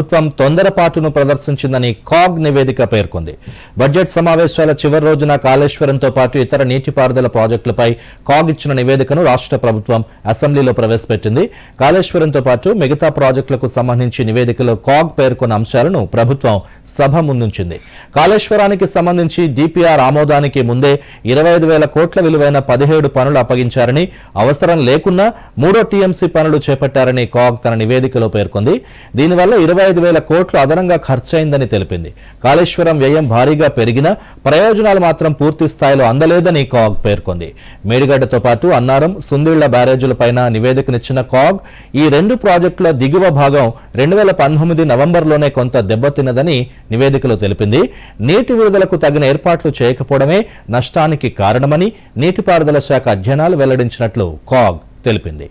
ప్రభుత్వం తొందరపాటును ప్రదర్శించిందని కాగ్ నివేదిక పేర్కొంది. బడ్జెట్ సమావేశాల చివరి రోజున కాళేశ్వరంతో పాటు ఇతర నీటిపారుదల ప్రాజెక్టులపై కాగ్ ఇచ్చిన నివేదికను రాష్ట్ర ప్రభుత్వం అసెంబ్లీలో ప్రవేశపెట్టింది. కాళేశ్వరంతో పాటు మిగతా ప్రాజెక్టులకు సంబంధించి నివేదికలో కాగ్ పేర్కొన్న అంశాలను ప్రభుత్వం సభ ముందుంచింది. కాళేశ్వరానికి సంబంధించి డిపిఆర్ ఆమోదానికి ముందే ఇరవై ఐదు వేల కోట్ల విలువైన పదిహేడు పనులు అప్పగించారని అవసరం లేకున్నా మూడో టీఎంసీ పనులు చేపట్టారని కాగ్ తన నివేదికలో పేర్కొంది. దీనివల్ల ఇరవై ఐదు వేల కోట్లు అదనంగా ఖర్చయిందని తెలిపింది. కాళేశ్వరం వ్యయం భారీగా పెరిగినా ప్రయోజనాలు మాత్రం పూర్తి స్థాయిలో అందలేదని కాగ్ పేర్కొంది. మేడిగడ్డతో పాటు అన్నారం సుందిళ్ళ బ్యారేజీలపైన నివేదికనిచ్చిన కాగ్ ఈ రెండు ప్రాజెక్టుల దిగువ భాగం రెండు వేల పంతొమ్మిది నవంబర్లోనే కొంత దెబ్బతిన్నదని నివేదికలో తెలిపింది. నీటి విడుదలకు తగిన ఏర్పాట్లు చేయకపోవడమే నష్టానికి కారణమని నీటిపారుదల శాఖ అధ్యయనాలు వెల్లడించినట్లు కాగ్ తెలిపింది.